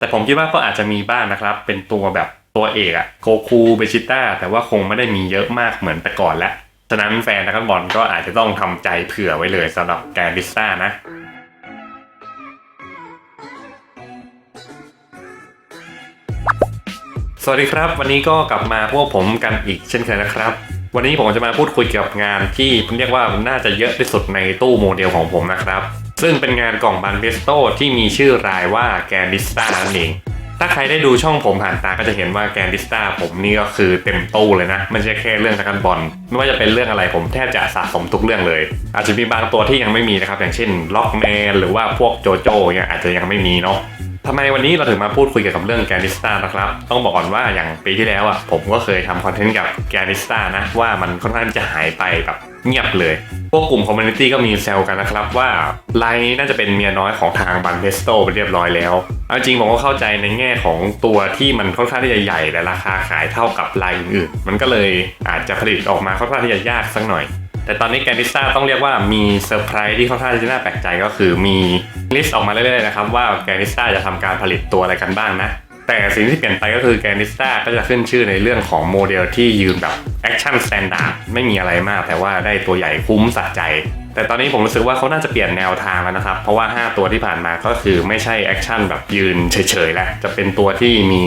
แต่ผมคิดว่าก็อาจจะมีบ้างนะครับ เป็นตัวแบบตัวเอกอะโกคูเบชิต้าแต่ว่าคงไม่ได้มีเยอะมากเหมือนแต่ก่อนแล้วฉะนั้นแฟนนักบอลก็อาจจะต้องทำใจเผื่อไว้เลยสำหรับแกนดิสต้านะสวัสดีครับ วันนี้ก็กลับมาพวกผมกันอีกเช่นเคยนะครับ วันนี้ผมจะมาพูดคุยเกี่ยวกับงานที่เรียกว่าน่าจะเยอะที่สุดในตู้โมเดลของผมนะครับ ซึ่งเป็นงานกล่องบันเบสโตที่มีชื่อรายว่าแกนดิสตานั่นเองถ้าใครได้ดูช่องผมผ่านตาก็จะเห็นว่าแกนดิสตาผมนี่ก็คือเต็มตู้เลยนะไม่ใช่แค่เรื่องตะกันบอลไม่ว่าจะเป็นเรื่องอะไรผมแทบจะสะสมทุกเรื่องเลย อาจจะมีบางตัวที่ยังไม่มีนะครับ อย่างเช่นล็อกแมนหรือว่าพวกโจโจ้เนี่ยอาจจะยังไม่มีเนาะ ทำไมวันนี้เราถึงมาพูดคุยเกี่ยวกับเรื่องแกนิสตานะครับ ต้องบอกก่อนว่าอย่างปีที่แล้วอะผมก็เคยทำคอนเทนต์กับแกนิสตานะว่ามันค่อนข้างจะหายไปแบบเงียบเลย พวกกลุ่มคอมมูนิตี้ก็มีแซวกันนะครับว่าไลน์นี้น่าจะเป็นเมียน้อยของทางบันเพสโตไปเรียบร้อยแล้วเอาจริงผมก็เข้าใจในแง่ของตัวที่มันค่อนข้างที่จะใหญ่แต่ราคาขายเท่ากับไลน์อื่น มันก็เลยอาจจะผลิตออกมาค่อนข้างที่จะยากสักหน่อย แต่ตอนนี้แกนิสตาต้องเรียกว่ามีเซอร์ไพรส์ที่ค่อนข้างจะน่าแปลกใจก็คือมีลิสต์ออกมาเรื่อยๆนะครับว่าแกนิสตาจะทำการผลิตตัวอะไรกันบ้างนะ แต่สิ่งที่เปลี่ยนไปก็คือแกนิสตาก็จะขึ้นชื่อในเรื่องของโมเดลที่ยืนแบบแอคชั่นสแตนดาร์ดไม่มีอะไรมาก แต่ว่าได้ตัวใหญ่คุ้มสะใจแต่ตอนนี้ผมรู้สึกว่าเขาน่าจะเปลี่ยนแนวทางแล้วนะครับ เพราะว่า 5 ตัวที่ผ่านมาก็คือไม่ใช่แอคชั่นแบบยืนเฉยๆแล้ว จะเป็นตัวที่มี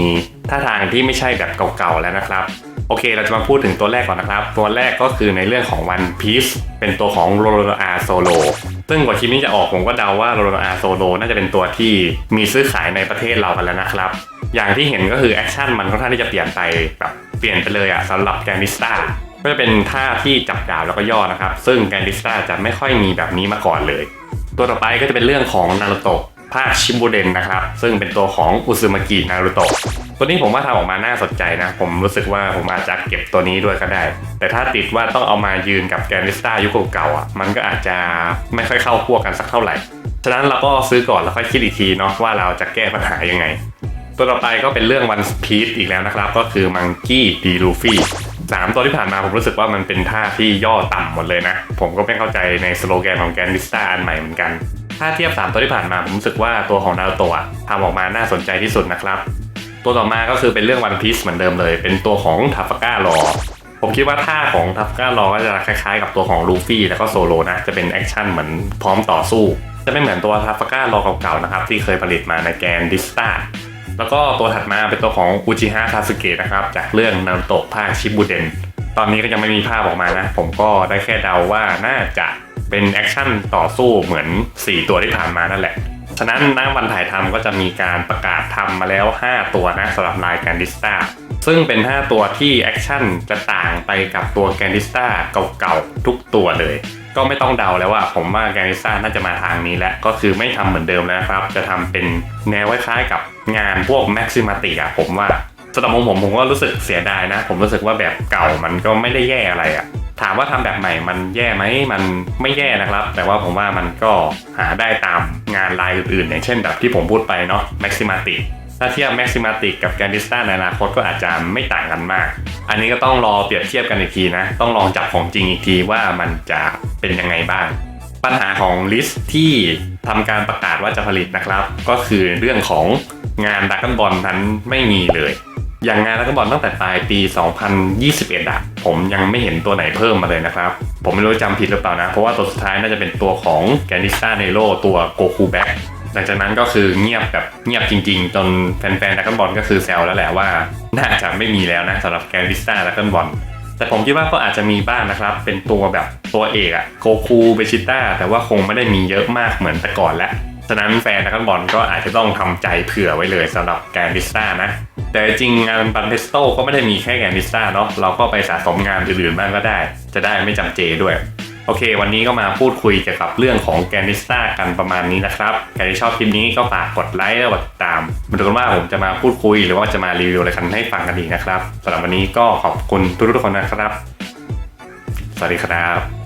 ท่าทางที่ไม่ใช่แบบเก่าๆแล้วนะครับ โอเค เราจะมาพูดถึงตัวแรกก่อนนะครับ ตัวแรกก็คือในเรื่องของ One Piece เป็นตัวของโรโรอาโซโลซึ่งกว่าคลิปนี้จะออกผมก็เดาว่าโรโรอาโซโลน่าจะเป็นตัวที่มีซื้อขายในประเทศเรากันแล้วนะครับ อย่างที่เห็นก็คือแอคชั่นมันค่อนข้างที่จะเปลี่ยนไปแบบเปลี่ยนไปเลยอะสำหรับแกนิสตาก็จะเป็นท่าที่จับดาบแล้วก็ย่อนะครับ ซึ่งแกนิสตาจะไม่ค่อยมีแบบนี้มาก่อนเลย ตัวต่อไปก็จะเป็นเรื่องของนารูโตะภาคชิบูเดนนะครับ ซึ่งเป็นตัวของอุซึมากินารูโตะ ตัวนี้ผมว่าทำออกมาน่าสนใจนะ ผมรู้สึกว่าผมอาจจะเก็บตัวนี้ด้วยก็ได้ แต่ถ้าติดว่าต้องเอามายืนกับแกนดิสตายุคเก่าๆอะมันก็อาจจะไม่ค่อยเข้าพวกกันสักเท่าไหร่ฉะนั้นเราก็ซื้อก่อนแล้วค่อยคิดอีกทีเนาะว่าเราจะแก้ปัญหายังไง ตัวต่อไปก็เป็นเรื่องวันพีซอีกแล้วนะครับ ก็คือมังกี้ดีลูฟี่สามตัวที่ผ่านมาผมรู้สึกว่ามันเป็นท่าที่ย่อต่ำหมดเลยนะ ผมก็ไม่เข้าใจในสโลแกนของแกนดิสตาอันใหม่เหมือนกัน ถ้าเทียบสามตัวที่ผ่านมาผมรู้สึกว่าตัวของนาโตะทำออกมาน่าสนใจที่สุดนะครับ ตัวต่อมาก็คือเป็นเรื่องวันพีซเหมือนเดิมเลย เป็นตัวของทัฟก้ารอผมคิดว่าท่าของทัฟก้ารอก็จะคล้ายๆ กับตัวของลูฟี่แล้วก็โซโลนะจะเป็นแอคชั่นเหมือนพร้อมต่อสู้ จะไม่เหมือนตัวทัฟก้ารอเก่าๆนะครับที่เคยผลิตมาในแกนดิสตาแล้วก็ตัวถัดมาเป็นตัวของอุจิฮะคาสึเกะนะครับจากเรื่องนารูโตะภาคชิบุเดนตอนนี้ก็ยังไม่มีภาพออกมานะ ผมก็ได้แค่เดาว่าน่าจะเป็นแอคชั่นต่อสู้เหมือน 4 ตัวที่ผ่านมานั่นแหละ ฉะนั้นณวันถ่ายทำก็จะมีการประกาศทำมาแล้ว 5 ตัวนะสำหรับลายแกนดิสตาซึ่งเป็น 5 ตัวที่แอคชั่นจะต่างไปกับตัวแกนดิสตาเก่าๆทุกตัวเลย ก็ไม่ต้องเดาแล้วว่าผมว่าแกนดิสตาน่าจะมาทางนี้แหล้วก็คือไม่ทำเหมือนเดิมแล้วนะครับ จะทำเป็นแนวคล้ายๆกับงานพวกแม็กซิมาติอะผมว่าสำหรับผมผมผมก็รู้สึกเสียดายนะ ผมรู้สึกว่าแบบเก่ามันก็ไม่ได้แย่อะไรอะ ถามว่าทำแบบใหม่มันแย่ไหมมันไม่แย่นะครับ แต่ว่าผมว่ามันก็หาได้ตามงานลายอื่นๆ อย่างเช่นแบบที่ผมพูดไปเนาะ Maximatic ถ้าเทียบ Maximatic กับ g a n d i s t a ในอนาคตก็อาจจะไม่ต่างกันมาก อันนี้ก็ต้องรอเปรียบเทียบกันอีกทีนะ ต้องลองจับของจริงอีกทีว่ามันจะเป็นยังไงบ้าง ปัญหาของลิสต์ที่ทำการประกาศว่าจะผลิตนะครับ ก็คือเรื่องของงานดักกันบอลนั้นไม่มีเลย อย่างงานดักกันบอลตั้งแต่ปลายปี 2021อะผมยังไม่เห็นตัวไหนเพิ่มมาเลยนะครับ ผมไม่รู้จำผิดหรือเปล่านะ เพราะว่าตัวสุดท้ายน่าจะเป็นตัวของแกนิสตาเนโรตัวโกคูแบ็กหลังจากนั้นก็คือเงียบแบบเงียบจริงๆ จนแฟนๆดักกันบอลก็คือแซวแล้วแหละว่า น่าจะไม่มีแล้วนะสำหรับแกนิสตาดักกันบอลแต่ผมคิดว่าก็อาจจะมีบ้างนะครับ เป็นตัวแบบตัวเอกอะโกคูเบชิต้าแต่ว่าคงไม่ได้มีเยอะมากเหมือนแต่ก่อนแล้ว ฉะนั้นแฟนนักบอลก็อาจจะต้องทำใจเผื่อไว้เลยสำหรับแกนดิสตานะ แต่จริงงานบันเทสโตก็ไม่ได้มีแค่แกนดิสตาเนาะเราก็ไปสะสมงานอื่นๆบ้างก็ได้ จะได้ไม่จำเจด้วยโอเค วันนี้ก็มาพูดคุยเกี่ยวกับเรื่องของแกนดิสตากันประมาณนี้นะครับใครที่ชอบคลิปนี้ก็ฝากกดไลค์และกดติดตามมาดูกันว่าผมจะมาพูดคุยหรือว่าจะมารีวิวอะไรกันให้ฟังกันอีนะครับสำหรับวันนี้ก็ขอบคุณทุกๆคนนะครับ สวัสดีครับ